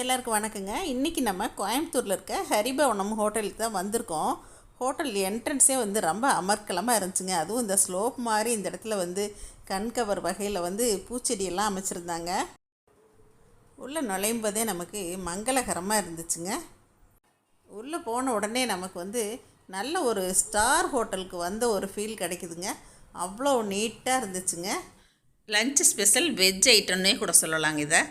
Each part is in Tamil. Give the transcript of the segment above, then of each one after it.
எல்லாருக்கும் வணக்கங்க. இன்றைக்கி நம்ம கோயம்புத்தூரில் இருக்க ஹரிபவனம் ஹோட்டலுக்கு தான் வந்திருக்கோம். ஹோட்டல் என்ட்ரன்ஸே வந்து ரொம்ப அமர்க்கலமாக இருந்துச்சுங்க. அதுவும் இந்த ஸ்லோப் மாதிரி இந்த இடத்துல வந்து கண் கவர் வகையில் வந்து பூச்செடியெல்லாம் அமைச்சிருந்தாங்க. உள்ளே நுழையும்போதே நமக்கு மங்களகரமாக இருந்துச்சுங்க. உள்ளே போன உடனே நமக்கு வந்து நல்ல ஒரு ஸ்டார் ஹோட்டலுக்கு வந்த ஒரு ஃபீல் கிடைக்குதுங்க. அவ்வளோ நீட்டாக இருந்துச்சுங்க. லஞ்ச் ஸ்பெஷல் வெஜ் ஐட்டம்னே கூட சொல்லலாங்க இதை.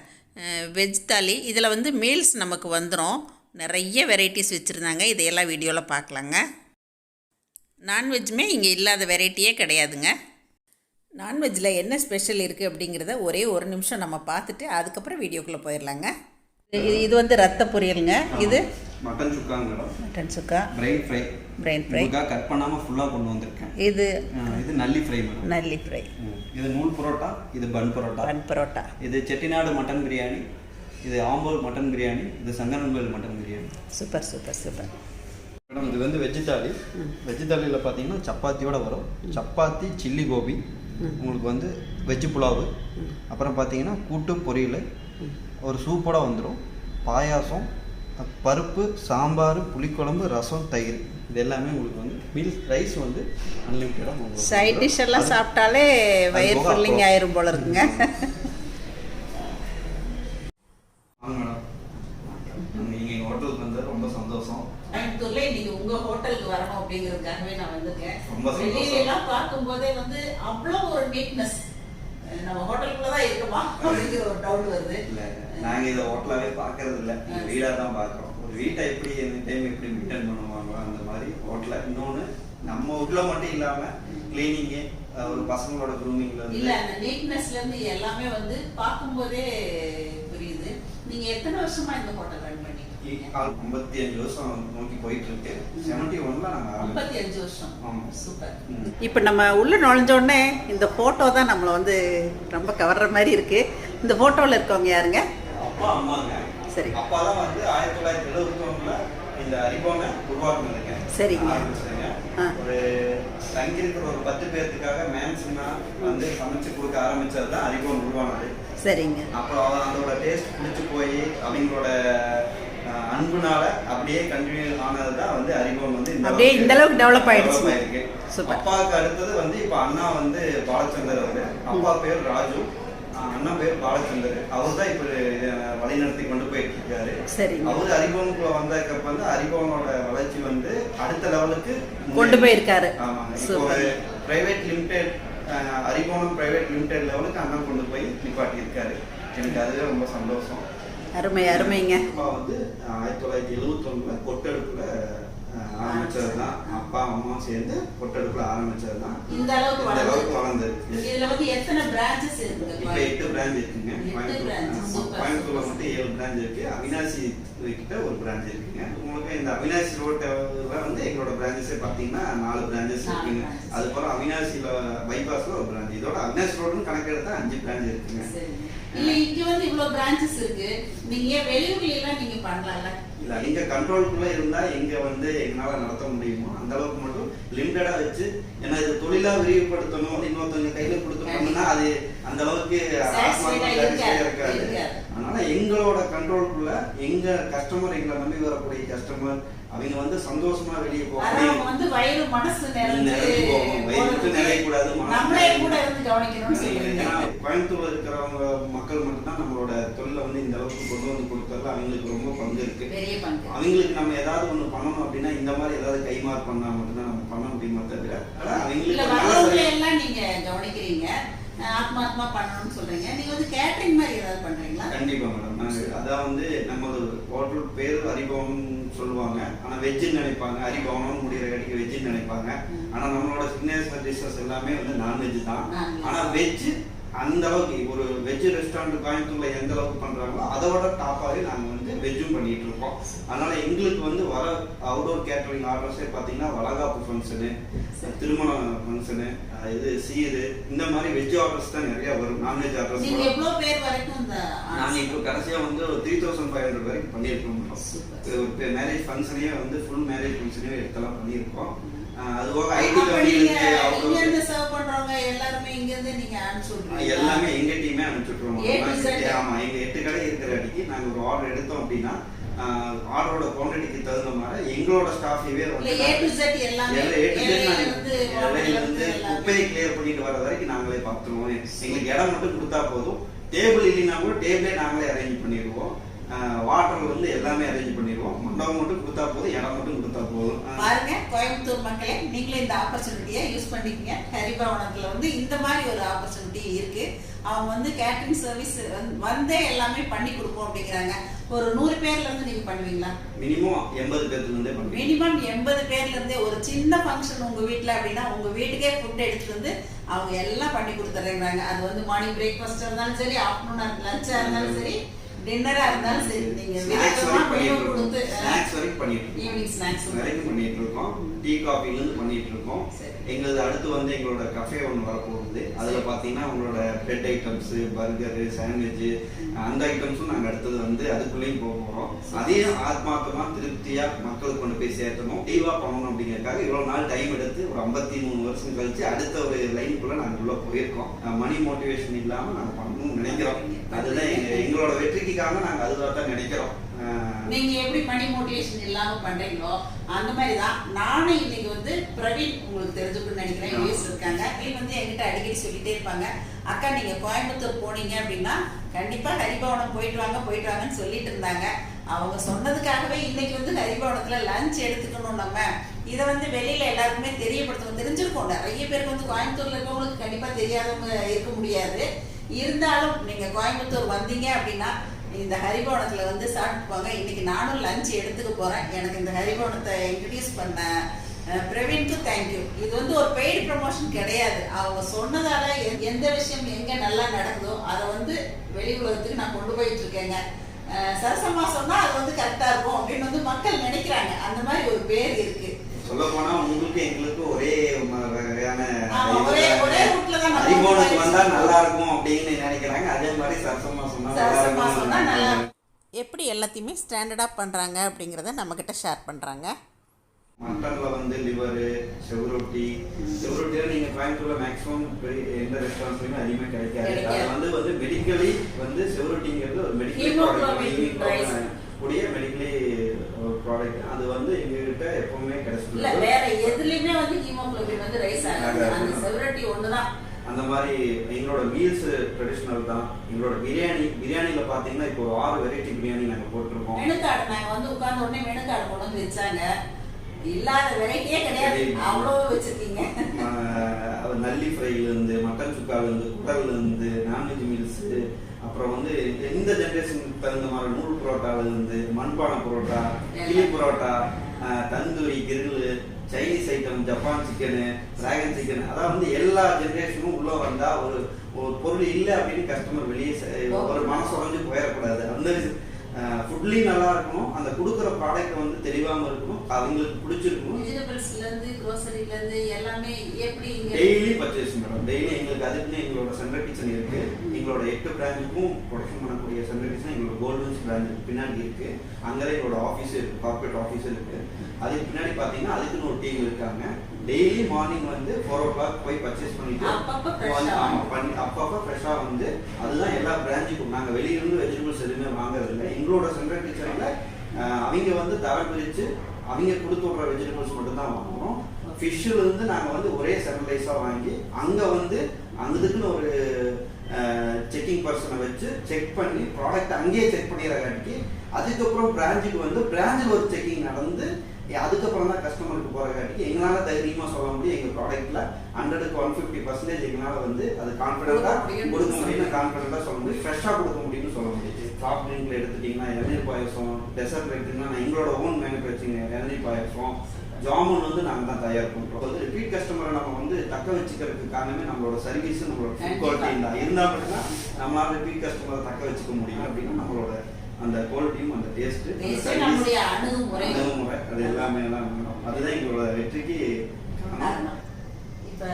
வெஜ் தாலி இதில் வந்து மீல்ஸ் நமக்கு வந்துடும் நிறைய வெரைட்டிஸ் வச்சுருந்தாங்க. இதையெல்லாம் வீடியோவில் பார்க்கலாங்க. நான்வெஜ்ஜுமே இங்கே இல்லாத வெரைட்டியே கிடையாதுங்க. நான்வெஜ்ஜில் என்ன ஸ்பெஷல் இருக்குது அப்படிங்கிறத ஒரே ஒரு நிமிஷம் நம்ம பார்த்துட்டு அதுக்கப்புறம் வீடியோக்குள்ளே போயிடலாங்க இது இது வந்து ரத்த பொரியலுங்க. இது? Mutton சுக்காங்க mutton sukka. Brain fry brain fry cut பண்ணாமல் ஃபுல்லாக கொண்டு வந்திருக்கேன். இது? இது நல்லி ஃப்ரை நல்லி ஃப்ரை. இது நூல் பரோட்டா இது பன் பரோட்டா. பன் பரோட்டா. இது செட்டிநாடு மட்டன் பிரியாணி இது ஆம்பூர் மட்டன் பிரியாணி இது Sankarankovil mutton biryani. Super super super. Madam இது வந்து வெஜ் தாலி வெஜ் தாலியில் பார்த்தீங்கன்னா சப்பாத்தியோட வரும். சப்பாத்தி சில்லி கோபி உங்களுக்கு வந்து வெஜ் புலாவு அப்புறம் பார்த்தீங்கன்னா கூட்டு பொரியல் ஒரு சூப்போட வந்துடும் பாயாசம் பருப்பு சாம்பார் புளிக்குழம்பு ரசம் தயிர். இது எல்லாமே உங்களுக்கு வந்து மீல்ஸ் ரைஸ் வந்து அன்லிமிட்டடாக சைட் டிஷ் எல்லாம் சாப்பிட்டாலே வயிறு ஃபில்லிங். ஆயிரும் போல இருக்குங்க. வாங்க மேடம். நீங்கள் எங்கள் ஹோட்டலுக்கு வந்து ரொம்ப சந்தோஷம். கோயம்புத்தூர்ல இன்னைக்கு உங்க ஹோட்டலுக்கு வரணும் அப்படிங்கிறதுக்காகவே நான் வந்திருக்கேன். ரொம்ப சந்தோஷம். வெளியில எல்லாம் பார்க்கும்போதே வந்து அவ்வளோ ஒரு நீட்னஸ் நம்ம ஹோட்டலுக்குள்ள தான் இருக்குமா? அப்படிங்கிற ஒரு டவுட் வருது. இல்லை நாங்கள் இதை ஹோட்டலாகவே பார்க்கறது இல்லை தான் பார்க்குறோம். ஒரு வீட்டை எப்படி எந்த டைம் எப்படி மெயின்டைன் பண்ணுவாங்களோ அந்த மாதிரி ஹோட்டலை இன்னொன்று நம்ம உள்ள மட்டும் இல்லாமல் கிளீனிங்கு ஒரு பசங்களோட க்ரூமிங்ல இல்ல அந்த நீட்னஸ்ல இருந்து எல்லாமே வந்து பார்க்கும்போதே புரியுது. நீங்க எத்தனை வருஷமா இந்த ஹோட்டல் இருக்கீங்க ஐம்பத்தி அஞ்சு வருஷம் நோக்கி போயிட்டு இருக்கு செவன்டி ஒன்ல நாங்கள் ஐம்பத்தி அஞ்சு வருஷம். ஆமா. சூப்பர். இப்போ நம்ம உள்ள நுழைஞ்ச உடனே இந்த ஃபோட்டோ தான் நம்மளை வந்து ரொம்ப கவர்ற மாதிரி இருக்கு. இந்த ஃபோட்டோவில் இருக்கவங்க யாருங்க? அப்பா அம்மாங்க. சரி. அப்பா தான் வந்து ஆயிரத்தி தொள்ளாயிரத்தி எழுபத்தி ஒண்ணுல இந்த அறிவோனை உருவாக்குனதுங்க. சரிங்க. ஒரு தங்கியிருக்கிற ஒரு பத்து பேர்த்துக்காக மேன்ஸ்னா வந்து சமைச்சு கொடுக்க ஆரம்பிச்சது தான் அறிவோன் உருவானது. சரிங்க. அப்புறம் அதோட டேஸ்ட் பிடிச்சி போய் அவங்களோட அன்புனால அப்படியே கண்டினியூ ஆனது தான் வந்து அறிவோன் வந்து அப்படியே இந்த அளவுக்கு develop ஆயிடுச்சு. அப்பாவுக்கு அடுத்தது வந்து இப்ப அண்ணா வந்து பாலச்சந்தர் அவரு. அப்பா பேர் ராஜு. அண்ணா பேர் பாலச்சந்தர். அவர் தான் இப்ப வழிநடத்தி கொண்டு போயிட்டு இருக்காரு சரிங்க. அவர் அறிவோனுக்குள்ள வந்ததுக்கு வந்து அறிவோனோட வளர்ச்சி வந்து அடுத்த லெவலுக்கு கொண்டு போயிருக்காரு. ஆமாங்க. இப்போ. ஒரு பிரைவேட் லிமிடெட் அறிவோனம் பிரைவேட் லிமிடெட் லெவலுக்கு அண்ணா கொண்டு போய் நிப்பாட்டி இருக்காரு எனக்கு அதுவே ரொம்ப சந்தோஷம். அருமை அருமைங்க. அப்பா வந்து ஆயிரத்தி தொள்ளாயிரத்தி எழுபத்தொன்னுல கொட்டடுப்புல ஆரம்பிச்சது. தான் அப்பா அம்மா சேர்ந்து கொட்டடுப்புல ஆரம்பிச்சது தான் இந்த அளவுக்கு இந்த அளவுக்கு வளர்ந்துருக்கு இதுல வந்து எத்தனை பிரான்ச்சஸ் இருக்குங்க இப்ப எட்டு பிரான்ச் இருக்குங்க. கோயம்புத்தூர்ல. மட்டும் ஏழு பிரான்ச் இருக்கு. அவினாசி கிட்ட ஒரு பிரான்ச் இருக்குங்க. உங்களுக்கு இந்த அவினாசி ரோட்ல வந்து எங்களோட பிரான்ச்சஸே பாத்தீங்கன்னா நாலு பிரான்ச்சஸ் நாலு இருக்குங்க. branches. அது போல அவினாசியில பைபாஸ்ல ஒரு பிரான்ச் இதோட அவினாசி ரோடுன்னு கணக்கெடுத்தா அஞ்சு பிரான்ச் இருக்குங்க. இல்ல இங்க வந்து இவ்வளவு பிரான்ச்சஸ் இருக்கு. நீங்க ஏன் வெளியூர்ல எல்லாம் நீங்க பண்ணலாம்ல? இல்ல எங்க கண்ட்ரோலுக்குள்ள இருந்தா எங்க வந்து எங்களால நடத்த முடியுமோ? அந்த அளவுக்கு மட்டும் லிமிட்டடா வச்சு ஏன்னா இது தொழிலா விரிவுபடுத்தணும் இன்னொருத்தவங்க கையில கொடுத்தோம்னா அது அந்த அளவுக்கு இருக்காது. எங்களோட கண்ட்ரோலுக்குள்ள எங்க கஸ்டமர் எங்களை நம்பி வரக்கூடிய கஸ்டமர் அவங்க வந்து சந்தோஷமா வெளியே போகணும் வந்து வயிறு மனசு. வயிறு நிறையக்கூடாது, நம்மளே. கூட இருந்து கோயம்புத்தூர்ல இருக்கிறவங்க மக்கள் மட்டும்தான் நம்மளோட தொழிலை வந்து இந்த அளவுக்கு கொண்டு வந்து கொடுக்கறதுல அவங்களுக்கு ரொம்ப பங்கு இருக்கு. அவங்களுக்கு நம்ம ஏதாவது ஒண்ணு பண்ணணும் அப்படின்னா இந்த மாதிரி ஏதாவது கைமாறு பண்ணா மட்டும்தான் நம்ம பண்ண முடியுமா தவிர அவங்களுக்கு நீங்க கவனிக்கிறீங்க. ஆத்மாத்மா பண்ணணும்னு சொல்றீங்க. நீங்க வந்து கேட்டரிங் மாதிரி ஏதாவது பண்றீங்களா? கண்டிப்பா மேடம் நாங்க அதான் வந்து நமது ஹோட்டல் பேர் அறிபவன் சொல்லுவாங்க. ஆனா வெஜ்ஜுன்னு நினைப்பாங்க. அறிபவனம் முடிகிற கடைக்கு வெஜ்ஜுன்னு நினைப்பாங்க. ஆனா நம்மளோட சிக்னேச்சர் டிஷ்ஷஸ் எல்லாமே வந்து நான்வெஜ் தான். ஆனா வெஜ் அந்த அளவுக்கு ஒரு வெஜ் ரெஸ்டாரண்ட் கோயம்புத்தூர்ல எந்த அளவுக்கு பண்றாங்களோ அதோட டாப்பாவே நாங்க வந்து வெஜ்ஜும் பண்ணிட்டு இருக்கோம் அதனால எங்களுக்கு வந்து வர அவுடோர் கேட்டரிங் ஆர்டர்ஸே பாத்தீங்கன்னா வளகாப்பு ஃபங்க்ஷனு திருமண ஃபங்க்ஷனு இது சீரு இந்த மாதிரி வெஜ் ஆர்டர்ஸ் தான் நிறைய வரும். நான்வெஜ் ஆர்டர்ஸ் நீங்க எவ்வளவு பேர் வரைக்கும் இந்த நாங்க இப்போ கடைசியா வந்து ஒரு த்ரீ தௌசண்ட் ஃபைவ் ஹண்ட்ரட் வரைக்கும் பண்ணியிருக்கோம். மேரேஜ் ஃபங்க்ஷனே வந்து ஃபுல் மேரேஜ் ஃபங்க்ஷனே எடுத்தெல்லாம் பண்ணியிருக்கோம். ஆஹ் அது போக ஐடி இங்க இருந்து சர்வ் பண்றவங்க எல்லாருமே இங்க இருந்து நீங்க அனுப்பிச்சு? எல்லாமே எங்க டீமே Z. ஆமா எங்க எட்டு கடை இருக்கிற அடிக்கு நாங்க ஒரு ஆர்டர் எடுத்தோம் அப்படின்னா ஆர்டரோட குவான்டிட்டிக்கு தகுந்த மாதிரி எங்களோட எல்லாமே இலையில வாழையில இருந்து இருந்து எல்லாமே. குப்பையை கிளியர் பண்ணிட்டு வர வரைக்கும் நாங்களே பார்த்துருவோம் எங்களுக்கு இடம் மட்டும் கொடுத்தா போதும் டேபிள் இல்லைன்னா கூட டேபிளே நாங்களே அரேஞ்ச் பண்ணிடுவோம் வாட்டர்ல இருந்து எல்லாமே அரேஞ்ச் பண்ணிடுவோம். மண்டபம் மட்டும் கொடுத்தா போதும் இடம் மட்டும் கொடுத்தா போதும். பாருங்க கோயம்புத்தூர் மக்களே நீங்களே இந்த ஆப்பர்ச்சுனிட்டியை யூஸ் பண்ணிக்கங்க. ஹரிபவனத்துல வந்து இந்த மாதிரி ஒரு ஆப்பர்ச்சுனிட்டி இருக்கு. அவங்க வந்து கேட்டரிங் சர்வீஸ் வந்தே எல்லாமே பண்ணி கொடுப்போம் அப்படிங்கிறாங்க. ஒரு நூறு பேர்ல இருந்து நீங்க பண்ணுவீங்களா? மினிமம் எண்பது பேர்த்துல இருந்தே மினிமம் எண்பது பேர்ல இருந்தே ஒரு சின்ன ஃபங்க்ஷன் உங்க வீட்ல அப்படின்னா உங்க வீட்டுக்கே ஃபுட் எடுத்துட்டு வந்து அவங்க எல்லாம் பண்ணி கொடுத்துட்றாங்க அது வந்து மார்னிங் பிரேக்ஃபாஸ்டா இருந்தாலும் சரி ஆஃப்டர்நூன் லஞ்சா இருந்தாலும் சரி டின்னரா இருந்தாலும் சரி நீங்க ஸ்நாக்ஸ் விதவிதமா வரைக்கும் மெனு பண்ணிட்டு இருக்கோம். கொடுத்து ஸ்நாக்ஸ் வரைக்கும் பண்ணிட்டு இருக்கோம். ஈவினிங் ஸ்நாக்ஸ் வரைக்கும் பண்ணிட்டு இருக்கோம். டீ காஃபில இருந்து பண்ணிட்டு இருக்கோம். சரி. எங்களது அடுத்து வந்து எங்களோட கஃபே ஒன்று வரப்போகுது. அதுல சரி. பாத்தீங்கன்னா உங்களோட பிரெட் ஐட்டம்ஸ் பர்கர் சாண்ட்விச் அந்த ஐட்டம்ஸும் நாங்க அடுத்தது வந்து அதுக்குள்ளேயும் போக போறோம். அதையும் ஆத்மார்த்தமா திருப்தியா மக்களுக்கு கொண்டு போய் சேர்த்தணும். டீவா பண்ணணும் அப்படிங்கறதுக்காக இவ்வளவு நாள் டைம் எடுத்து ஒரு ஐம்பத்தி மூணு வருஷம் கழிச்சு அடுத்த ஒரு லைனுக்குள்ள நாங்க உள்ள போயிருக்கோம். மணி மோட்டிவேஷன் இல்லாம நாங்க பண்ணணும்னு நினைக்கிறோம். அதுதான் எங்க- எங்களோட வெற்றிக்காக நாங்க அதுதான் தான் நினைக்கிறோம் நீங்க எப்படி மணி மோட்டிவேஷன் இல்லாம பண்றீங்களோ அந்த மாதிரி தான் நானும் இன்னைக்கு வந்து பிரவீன் உங்களுக்கு தெரிஞ்சுக்கணும்னு நினைக்கிறேன். யூஎஸ் இருக்காங்க பிரவீன் வந்து என்கிட்ட அடிக்கடி சொல்லிட்டே இருப்பாங்க. அக்கா நீங்க கோயம்புத்தூர் போனீங்க அப்படின்னா கண்டிப்பா ஹரிபவனம் போயிட்டு வாங்க போயிட்டு வாங்கன்னு சொல்லிட்டு இருந்தாங்க. அவங்க சொன்னதுக்காகவே இன்னைக்கு வந்து ஹரிபவனத்துல லஞ்ச் எடுத்துக்கணும் நம்ம. இதை வந்து வெளியில எல்லாருக்குமே தெரியப்படுத்தணும் தெரிஞ்சிருக்கோம். நிறைய பேருக்கு வந்து கோயம்புத்தூர்ல இருக்கவங்களுக்கு கண்டிப்பா தெரியாதவங்க இருக்க முடியாது. இருந்தாலும் நீங்க கோயம்புத்தூர் வந்தீங்க அப்படின்னா இந்த ஹரிபவனத்துல வந்து சாப்பிட்டு போங்க. இன்னைக்கு நானும் லஞ்ச் எடுத்துக்க போறேன். எனக்கு இந்த ஹரிபவனத்தை இன்ட்ரடியூஸ் பண்ண பிரவீன்க்கு தேங்க்யூ இது வந்து ஒரு பெய்டு ப்ரமோஷன் கிடையாது. அவங்க சொன்னதால எந்த விஷயம் எங்க நல்லா நடக்குதோ அதை வந்து வெளி உலகத்துக்கு நான் கொண்டு போயிட்டு இருக்கேங்க அஹ், சொன்னா அது வந்து கரெக்டா இருக்கும் அப்படின்னு வந்து மக்கள் நினைக்கிறாங்க. அந்த மாதிரி ஒரு பேர் இருக்கு. சொல்ல போனா உங்களுக்கு எங்களுக்கு ஒரே வகையான அறிவோனுக்கு வந்து நல்லா இருக்கும். அப்படின்னு நினைக்கிறாங்க. அதே மாதிரி சரசமா சொன்னா. எப்படி எல்லாத்தையுமே ஸ்டாண்டர்டாக பண்ணுறாங்க அப்படிங்கிறத நம்மக்கிட்ட ஷேர் பண்ணுறாங்க மட்டன்ல வந்து லிவரு செவரொட்டி. செவரொட்டியில நீங்க கோயம்புத்தூர்ல மேக்ஸிமம் எந்த ரெஸ்டாரண்ட்லயுமே அதிகமா கிடைக்காது. அது வந்து வந்து மெடிக்கலி வந்து செவரொட்டிங்கிறது ஒரு மெடிக்கல். கூடிய மெடிக்கலி ப்ராடக்ட் அது வந்து எங்ககிட்ட எப்பவுமே இல்ல கிடைச்சிருக்கு வேற எதுலயுமே வந்து ஹீமோகுளோபின் வந்து ரைஸ் ஆகாது. அந்த செவரட்டி ஒண்ணுதான். அந்த மாதிரி எங்களோட மீல்ஸ் ட்ரெடிஷ்னல் தான். எங்களோட பிரியாணி பிரியாணியில் பார்த்தீங்கன்னா இப்போ ஒரு ஆறு வெரைட்டி பிரியாணி நாங்கள் போட்டிருக்கோம். மெனு கார்டு நாங்க வந்து உட்கார்ந்த உடனே மெனு கார்டு கொண்டு வந்து வச்சாங்க. இல்லாத வெரைட்டியே கிடையாது. அவ்வளோ வச்சிருக்கீங்க. நல்லி ஃப்ரைலேருந்து மட்டன் சுக்காலேருந்து குடல்லேருந்து நான்வெஜ் மீல்ஸு அப்புறம் வந்து இந்த ஜென்ரேஷனுக்கு தகுந்த மாதிரி நூல் புரோட்டாலேருந்து மண்பானை புரோட்டா கிளி parotta tandoori grill Chinese item Japan chicken dragon chicken அதாவது வந்து எல்லா ஜென்ரேஷனும் உள்ள வந்தா ஒரு ஒரு பொருள் இல்லை அப்படின்னு கஸ்டமர் வெளியே ஒரு மனசு உடஞ்சு போயிடக்கூடாது. அந்த ஃபுட்லேயும் நல்லா இருக்கணும் அந்த கொடுக்குற ப்ராடக்ட் வந்து தெளிவாம இருக்கணும் அவங்களுக்கு பிடிச்சிருக்கணும் இருந்து எல்லாமே எப்படி டெய்லி பர்ச்சேஸ் மேடம் டெய்லி எங்களுக்கு அதுக்குன்னு எங்களோட சென்ட்ரல் கிச்சன் இருக்கு. எங்களோட எட்டு பிராஞ்சுக்கும் ப்ரொடக்ஷன் பண்ணக்கூடிய கிச்சன் எங்களோட கோல்டன்ஸ் பிராஞ்ச் பின்னாடி இருக்கு. அங்கதான் எங்களோட ஆஃபீஸ் இருக்கு கார்பரேட் ஆஃபீஸ் இருக்கு. அதுக்கு பின்னாடி பாத்தீங்கன்னா அதுக்குன்னு ஒரு டீம் இருக்காங்க. டெய்லி மார்னிங் வந்து ஃபோர் ஓ கிளாக் போய் பர்ச்சேஸ் பண்ணிட்டு அப்பப்ப fresh வந்து- ஆ ஆமா பண்ணி அப்பப்போ ஃப்ரெஷ்ஷாக வந்து அதுதான் எல்லா பிரான்ச்சுக்கும் நாங்கள் வெளியிருந்து வெஜிடபிள்ஸ் எதுவுமே வாங்குறது இல்லை எங்களோட சென்ட்ரல் கிச்சனில் அவங்க வந்து தரம் பிரித்து அவங்க கொடுத்து விட்ற வெஜிடபிள்ஸ் மட்டும் தான் வாங்குறோம். ஃபிஷ்ஷில் இருந்து நாங்கள் வந்து ஒரே சென்ட்ரலைஸாக வாங்கி அங்கே வந்து அங்கதுக்குன்னு ஒரு செக்கிங் பர்சனை வச்சு செக் பண்ணி ப்ராடக்ட் அங்கேயே செக் பண்ணிடுறாங்காட்டி அதுக்கப்புறம் பிரான்ச்சுக்கு வந்து பிரான்ச்சில் ஒரு செக்கிங் நடந்து அதுக்கப்புறம் தான் கஸ்டமருக்கு போகிறங்காட்டிக்கு எங்களால் தைரியமாக சொல்ல முடியும் எங்கள் ப்ராடக்ட்டில் ஹண்ட்ரடுக்கு ஒன் ஃபிஃப்டி பர்சன்டேஜ் எங்களால் வந்து அது கான்ஃபிடென்ட்டாக கொடுக்க முடியும்னு கான்ஃபிடென்ட்டாக சொல்ல முடியும். ஃப்ரெஷ்ஷாக கொடுக்க முடியும்னு சொல்ல முடியுது சாஃப்ட் ட்ரிங்க்ல எடுத்துட்டிங்கன்னா இளநீர் பாயசம் டெசர்ட் எடுத்துட்டிங்கன்னா நான் எங்களோட ஓன் மேனுஃபேக்சரிங் இளநீர் பாயசம் ஜாமுன் வந்து நாங்கள் தான் தயார் பண்ணுறோம் அது ரிப்பீட் கஸ்டமரை நம்ம வந்து தக்க வச்சுக்கிறதுக்கு காரணமே நம்மளோட சர்வீஸ் நம்மளோட ஃபுட். குவாலிட்டி தான் இருந்தால் மட்டும்தான் நம்மளால ரிப்பீட் கஸ்டமரை தக்க வச்சுக்க முடியும் அப்படின்னா நம்மளோட அந்த குவாலிட்டியும் அந்த டேஸ்ட்டு அணுகுமுறை அணுகுமுறை அது எல்லாமே எல்லாம். அதுதான் எங்களோட வெற்றிக்கு. இப்ப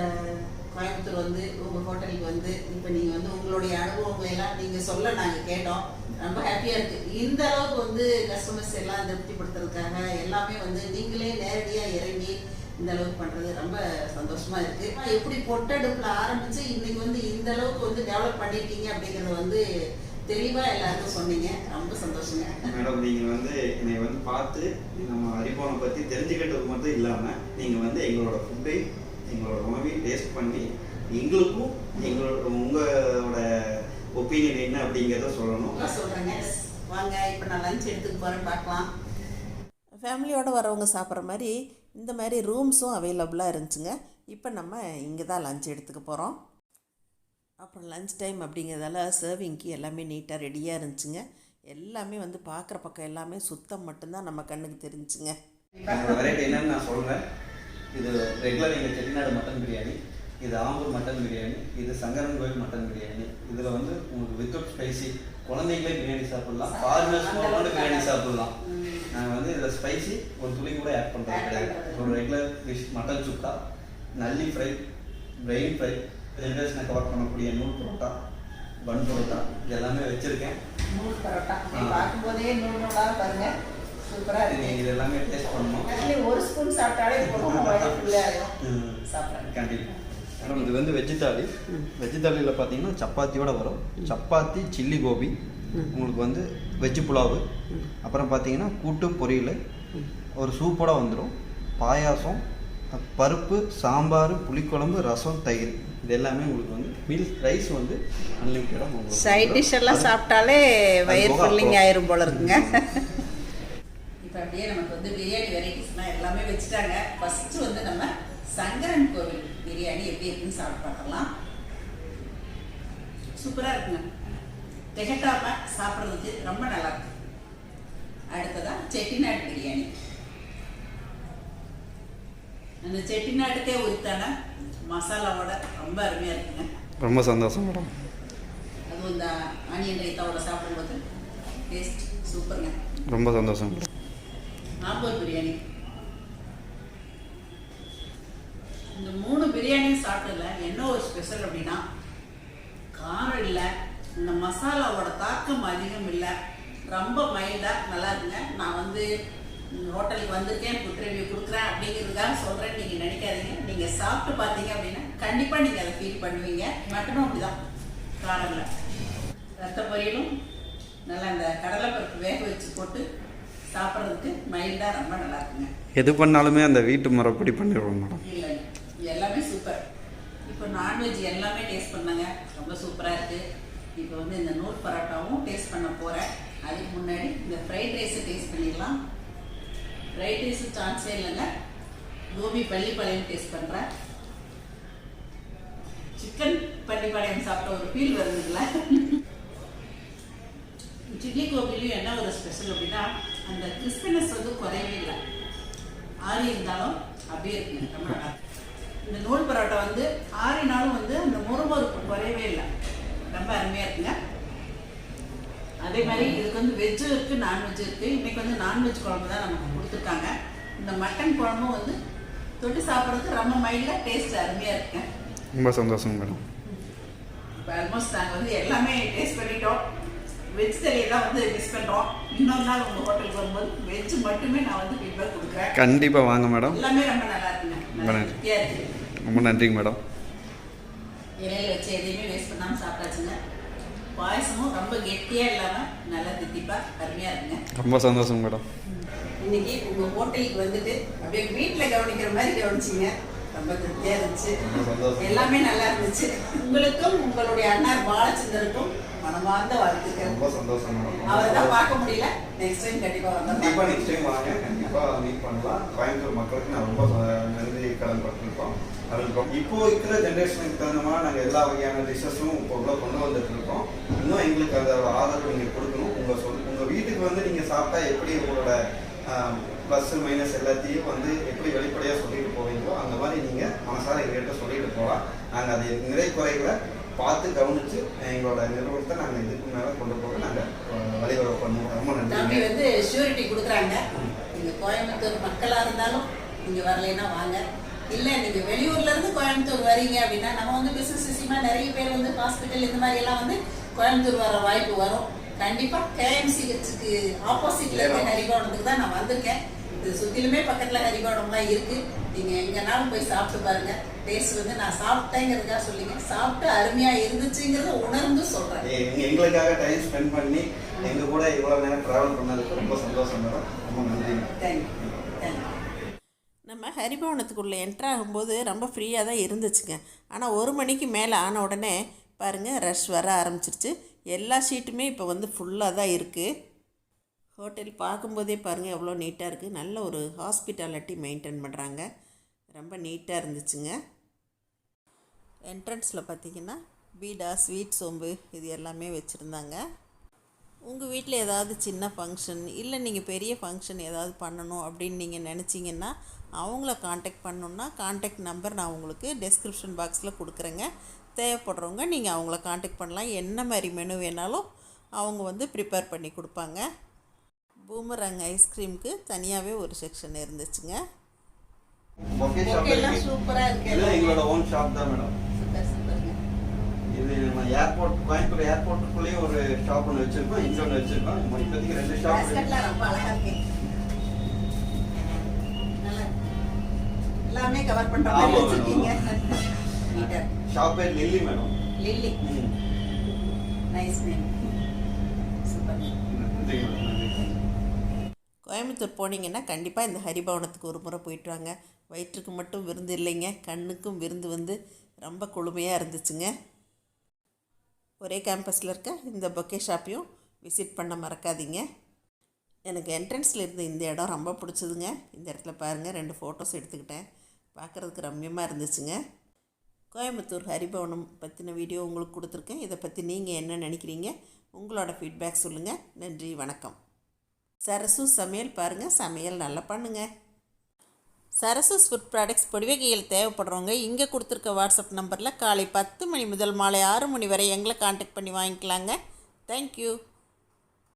கோயம்புத்தூர் வந்து உங்க ஹோட்டலுக்கு வந்து இப்ப நீங்க வந்து உங்களுடைய அனுபவங்களை எல்லாம் நீங்க சொல்ல நாங்க கேட்டோம் ரொம்ப ஹாப்பியா இருக்கு. இந்த அளவுக்கு வந்து கஸ்டமர்ஸ் எல்லாம் திருப்திப்படுத்துறதுக்காக எல்லாமே வந்து நீங்களே நேரடியா இறங்கி இந்த அளவுக்கு பண்ணுறது ரொம்ப சந்தோஷமாக இருக்குது எப்படி பொட்டடுப்பில் ஆரம்பித்து இன்னைக்கு வந்து இந்த அளவுக்கு வந்து டெவலப் பண்ணியிருக்கீங்க அப்படிங்கிறத வந்து தெளிவாக எல்லாருக்கும் சொன்னீங்க. ரொம்ப சந்தோஷங்க. மேடம் நீங்கள் வந்து என்னை வந்து பார்த்து நம்ம அரிப்போனை பற்றி தெரிஞ்சுக்கிட்டது மட்டும் இல்லாமல் நீங்கள் வந்து எங்களோட ஃபுட்டை எங்களோட உணவையும் டேஸ்ட் பண்ணி எங்களுக்கும் எங்களோட உங்களோட ஒப்பீனியன் என்ன அப்படிங்கிறத சொல்லணும். சொல்கிறேங்க வாங்க இப்போ நான் லஞ்ச் எடுத்துக்க போகிறேன் பார்க்கலாம். ஃபேமிலியோடு வரவங்க சாப்பிட்ற மாதிரி இந்த மாதிரி ரூம்ஸும் அவைலபிளாக இருந்துச்சுங்க. இப்போ நம்ம இங்கே தான் லஞ்ச் எடுத்துக்க போகிறோம் அப்புறம் லஞ்ச் டைம் அப்படிங்கிறதால சர்விங்க்கு எல்லாமே நீட்டாக ரெடியாக இருந்துச்சுங்க. எல்லாமே வந்து பார்க்குற பக்கம் எல்லாமே சுத்தம் மட்டும்தான் நம்ம கண்ணுக்கு தெரிஞ்சுங்க வெரைட்டி என்னன்னு நான் சொல்கிறேன் இது ரெகுலர் எங்கள் செட்டிநாடு மட்டன் பிரியாணி. இது ஆம்பூர் மட்டன் பிரியாணி இது சங்கரன் கோயில் மட்டன் பிரியாணி. இதில் வந்து உங்களுக்கு வித்தவுட் ஸ்பைசி குழந்தைங்களே பிரியாணி சாப்பிடலாம். ஃபாரினர்ஸ் கூட பிரியாணி சாப்பிடலாம். நாங்கள் வந்து இதில் ஸ்பைசி ஒரு துளி கூட ஆட் பண்ணுறது கிடையாது. ஒரு ரெகுலர் டிஷ் மட்டன் சுக்கா நல்லி ஃப்ரை பிரெயின் ஃப்ரை ஜென்ரேஷனை கவர் பண்ணக்கூடிய நூல் பரோட்டா பன் பரோட்டா. இது எல்லாமே வச்சுருக்கேன். நூல் பரோட்டா. பார்க்கும்போதே நூல் நூலாக பாருங்க. சூப்பராக நீங்கள் இது எல்லாமே டேஸ்ட் பண்ணணும். ஒரு ஸ்பூன் சாப்பிட்டாலே போதும். சாப்பிட்றேன் கண்டிப்பாக மேடம் இது வந்து வெஜ்ஜு தாலி வெஜ்ஜு தாலியில் பார்த்தீங்கன்னா சப்பாத்தியோட வரும். சப்பாத்தி சில்லி கோபி உங்களுக்கு வந்து வெஜ்ஜு புலாவு. அப்புறம் பார்த்தீங்கன்னா கூட்டு பொரியல். ஒரு சூப்போட வந்துடும் பாயாசம் பருப்பு சாம்பார் புளிக்குழம்பு ரசம் தயிர். இது எல்லாமே உங்களுக்கு வந்து மீல்ஸ் ரைஸ் வந்து அன்லிமிட்டடாக சைட் டிஷ் எல்லாம் சாப்பிட்டாலே வயிறு ஃபில்லிங். ஆயிரும் போல இருக்குங்க. இப்போ அப்படியே நமக்கு வந்து பிரியாணி வெரைட்டிஸ்லாம் எல்லாமே வச்சுட்டாங்க. ஃபர்ஸ்ட் வந்து நம்ம சங்கரன் கோவில் பிரியாணி எப்படி இருக்குன்னு சாப்பிட்டு பார்க்கலாம் சூப்பராக இருக்குங்க. திகட்டாம சாப்பிட்றதுக்கு ரொம்ப நல்லா இருக்கு. அடுத்ததா செட்டிநாடு பிரியாணி. அந்த செட்டிநாட்டுக்கே உரித்தான மசாலாவோட ரொம்ப அருமையாக இருக்குங்க. ரொம்ப சந்தோஷம் மேடம். அதுவும் இந்த ஆனியன் ரைத்தாவோட சாப்பிடும்போது டேஸ்ட் சூப்பருங்க. ரொம்ப சந்தோஷம். நாம்பூர் பிரியாணி. இந்த மூணு பிரியாணியும் சாப்பிட்டதுல என்ன ஒரு ஸ்பெஷல் அப்படின்னா காரம் இல்லை இந்த மசாலாவோட தாக்கம் அதிகம் இல்லை ரொம்ப மைல்டாக நல்லா இருக்குங்க நான் வந்து ஹோட்டலுக்கு வந்திருக்கேன் ஃபுட் ரிவ்யூ கொடுக்குறேன் அப்படிங்கிறதுக்காக சொல்கிறேன்னு நீங்கள் நினைக்காதீங்க. நீங்கள் சாப்பிட்டு பார்த்தீங்க அப்படின்னா கண்டிப்பாக நீங்கள் அதை ஃபீல் பண்ணுவீங்க. மட்டனும் அப்படிதான். காரம் இல்லை. ரத்த பொரியலும் நல்லா இந்த கடலைப்பருப்பு வேக வச்சு போட்டு சாப்பிட்றதுக்கு மைல்டாக ரொம்ப நல்லா இருக்குங்க. எது பண்ணாலுமே அந்த வீட்டு முறைப்படி பண்ணிடுவோம் மேடம். இல்லை எல்லாமே சூப்பர் இப்போ நான்வெஜ் எல்லாமே டேஸ்ட் பண்ணாங்க. ரொம்ப சூப்பராக இருக்குது இப்போ வந்து இந்த நூல் பரோட்டாவும் டேஸ்ட் பண்ண போகிறேன் அதுக்கு முன்னாடி இந்த ஃப்ரைட் ரைஸை டேஸ்ட் பண்ணிடலாம். ஃப்ரைட் ரைஸு சான்ஸே இல்லைங்க. கோபி பள்ளிப்பாளையம் டேஸ்ட் பண்ணுறேன் சிக்கன் பள்ளிப்பாளையம் சாப்பிட்ட ஒரு ஃபீல் வருதுங்களா. சில்லி கோபிலையும் என்ன ஒரு ஸ்பெஷல் அப்படின்னா அந்த கிறிஸ்பினஸ் வந்து குறையவே இல்லை. ஆறி இருந்தாலும் அப்படியே இருக்குங்க. ரொம்ப நல்லா இந்த நூல் பரோட்டா வந்து ஆறினாலும் வந்து அந்த முறுமுறுப்பு குறையவே இல்லை. ரொம்ப அருமையாக இருக்குங்க. அதே மாதிரி இதுக்கு வந்து வெஜ்ஜும் இருக்குது நான்வெஜ் இருக்குது இன்னைக்கு வந்து நான்வெஜ் குழம்பு தான் நமக்கு கொடுத்துருக்காங்க. இந்த மட்டன் குழம்பும் வந்து தொட்டு சாப்பிட்றதுக்கு ரொம்ப மைல்டாக டேஸ்ட் அருமையாக இருக்குங்க. ரொம்ப சந்தோஷம் மேடம். இப்போ ஆல்மோஸ்ட் நாங்கள் வந்து எல்லாமே டேஸ்ட் பண்ணிட்டோம். வெஜ் தான் வந்து மிஸ் பண்ணுறோம் இன்னொரு நாள் உங்கள் ஹோட்டலுக்கு வரும்போது வெஜ் மட்டுமே நான் வந்து ஃபீட்பேக் கொடுக்குறேன். கண்டிப்பாக வாங்க மேடம். எல்லாமே ரொம்ப நல்லா இருக்குங்க. நல்லா. ரொம்ப நன்றிங்க மேடம். இலையில வச்சு எதையுமே வேஸ்ட் பண்ணாமல் சாப்பிட்டாச்சுங்க. பாயசமும் ரொம்ப கெட்டியாக இல்லாமல் நல்லா தித்திப்பாக அருமையாக இருக்குங்க. ரொம்ப சந்தோஷம் மேடம். இன்னைக்கு உங்கள் ஹோட்டலுக்கு வந்துட்டு அப்படியே வீட்டில் கவனிக்கிற மாதிரி கவனிச்சிங்க. ரொம்ப திருப்தியாக இருந்துச்சு. எல்லாமே நல்லா இருந்துச்சு. உங்களுக்கும் உங்களுடைய அண்ணார் பாலச்சந்தருக்கும் மனமார்ந்த வாழ்த்துக்கள். ரொம்ப சந்தோஷம் மேடம். அவரை தான் பார்க்க முடியல. நெக்ஸ்ட் டைம் கண்டிப்பாக கண்டிப்பாக வந்தோம் நெக்ஸ்ட் டைம் வாங்க. கண்டிப்பாக மீட் பண்ணலாம். கோயம்புத்தூர் மக்களுக்கு நான் ரொம்ப நன்றி கடன் பட்டிருக்கோம் இருக்கோம் இப்போ இருக்கிற ஜென்ரேஷனுக்கு தகுந்த மாதிரி நாங்கள் எல்லா வகையான டிஷ்ஷஸும் இப்போ உள்ள கொண்டு வந்துட்டு இருக்கோம் இன்னும் எங்களுக்கு அதோட ஆதரவு நீங்கள் கொடுக்கணும். உங்கள் சொல் உங்கள் வீட்டுக்கு வந்து நீங்கள் சாப்பிட்டா எப்படி உங்களோட ப்ளஸ் மைனஸ் எல்லாத்தையும் வந்து எப்படி வெளிப்படையாக சொல்லிட்டு போவீங்களோ அந்த மாதிரி நீங்கள் மனசார எங்ககிட்ட சொல்லிட்டு போகலாம். நாங்கள் அதை நிறை குறைகளை பார்த்து கவனித்து எங்களோட நிறுவனத்தை நாங்கள் இதுக்கு மேலே கொண்டு போக நாங்கள் வழிவகை பண்ணுவோம். ரொம்ப நன்றி. வந்து ஷூரிட்டி கொடுக்குறாங்க. நீங்க கோயம்புத்தூர் மக்களாக இருந்தாலும் இங்கே வரலைன்னா வாங்க. இல்ல நீங்க வெளியூர்ல இருந்து கோயம்புத்தூர் வரீங்க அப்படின்னா நம்ம வந்து பிசினஸ் விஷயமா நிறைய பேர் வந்து ஹாஸ்பிட்டல் இந்த மாதிரி எல்லாம் வந்து கோயம்புத்தூர் வர வாய்ப்பு வரும். கண்டிப்பா கேஎம்சிஹெச்சுக்கு ஆப்போசிட்ல இருக்க நரிகோணத்துக்கு தான் நான் வந்திருக்கேன். இது சுற்றிலுமே பக்கத்தில் ஹரிபாடம்லாம் இருக்குது நீங்கள் எங்கேனாலும் போய் சாப்பிட்டு பாருங்கள் டேஸ்ட் வந்து நான் சாப்பிட்டேங்கிறதுக்காக சொல்லிங்க சாப்பிட்டு அருமையாக இருந்துச்சுங்கிறத உணர்ந்து சொல்கிறேன் எங்க- எங்களுக்காக டைம் ஸ்பெண்ட் பண்ணி எங்க கூட இவ்வளவு நேரம் டிராவல் பண்ணதுக்கு ரொம்ப சந்தோஷம் மேடம். ரொம்ப நன்றி. தேங்க்யூ நம்ம ஹரிபவனத்துக்குள்ளே என்ட்ரு ஆகும்போது ரொம்ப ஃப்ரீயாக தான் இருந்துச்சுங்க. ஆனால் ஒரு மணிக்கு மேலே ஆன உடனே பாருங்கள் ரஷ் வர ஆரம்பிச்சிருச்சு. எல்லா ஷீட்டுமே இப்போ வந்து ஃபுல்லாக தான் இருக்குது ஹோட்டல் பார்க்கும்போதே பாருங்கள் எவ்வளோ நீட்டாக இருக்குது நல்ல ஒரு ஹாஸ்பிட்டாலிட்டி மெயின்டைன் பண்ணுறாங்க ரொம்ப நீட்டாக இருந்துச்சுங்க. என்ட்ரன்ஸில் பார்த்தீங்கன்னா பீடா ஸ்வீட் சோம்பு இது எல்லாமே வச்சுருந்தாங்க. உங்கள் வீட்டில் ஏதாவது சின்ன ஃபங்க்ஷன் இல்லை நீங்கள் பெரிய ஃபங்க்ஷன் ஏதாவது பண்ணணும் அப்படின்னு நீங்கள் நினச்சிங்கன்னா அவங்கள காண்டாக்ட் பண்ணணுன்னா காண்டாக்ட் நம்பர் நான் உங்களுக்கு டெஸ்கிரிப்ஷன் பாக்ஸில் கொடுக்குறேங்க. தேவைப்படுறவங்க நீங்கள் அவங்கள காண்டாக்ட் பண்ணலாம். என்ன மாதிரி மெனு வேணாலும் அவங்க வந்து ப்ரிப்பேர் பண்ணி கொடுப்பாங்க. பூமரங் ஐஸ்கிரீமுக்கு தனியாகவே ஒரு செக்ஷன் இருந்துச்சுங்க. சூப்பராக இருக்கு. இது எங்களோட ஓன் ஷாப் தான் மேடம் சூப்பர் சூப்பருங்க இது நம்ம ஏர்போர்ட் கோயம்புத்தூர் ஏர்போர்ட்டுக்குள்ளேயே ஒரு ஷாப் ஒன்று வச்சிருக்கோம். இங்கே ஒன்று வச்சிருக்கோம். நம்ம இப்போதைக்கு ரெண்டு ஷாப் பேஸ்கெட்லாம் ரொம்ப அழகா இருக்கு. நல்லா இருக்கு. எல்லாமே கவர் பண்ற மாதிரி வச்சிருக்கீங்க. ஷாப் பேர் Lily madam Lily. Nice name super நன்றி மேடம் நன்றி கோயம்புத்தூர் போனீங்கன்னா கண்டிப்பாக இந்த ஹரிபவனத்துக்கு ஒரு முறை போயிட்டு வாங்க. வயிற்றுக்கு மட்டும் விருந்து இல்லைங்க. கண்ணுக்கும் விருந்து வந்து ரொம்ப குளுமையாக இருந்துச்சுங்க. ஒரே கேம்பஸில் இருக்க இந்த பொக்கே ஷாப்பையும் விசிட் பண்ண மறக்காதீங்க. எனக்கு என்ட்ரன்ஸில் இருந்த இந்த இடம் ரொம்ப பிடிச்சதுங்க. இந்த இடத்துல பாருங்கள் ரெண்டு ஃபோட்டோஸ் எடுத்துக்கிட்டேன். பார்க்குறதுக்கு ரம்யமாக இருந்துச்சுங்க. கோயம்புத்தூர் ஹரிபவனம் பற்றின வீடியோ உங்களுக்கு கொடுத்துருக்கேன். இதை பற்றி நீங்கள் என்ன நினைக்கிறீங்க? உங்களோட ஃபீட்பேக் சொல்லுங்கள் நன்றி வணக்கம். சரசு சமையல் பாருங்கள் சமையல் நல்லா பண்ணுங்கள் சரசஸ் ஃபுட் ப்ராடக்ட்ஸ் பொடிவகைகள் தேவைப்படுறவங்க இங்கே கொடுத்துருக்க வாட்ஸ்அப் நம்பரில் காலை பத்து மணி முதல் மாலை ஆறு மணி வரை எங்களை காண்டாக்ட் பண்ணி வாங்கிக்கலாங்க. தேங்க்யூ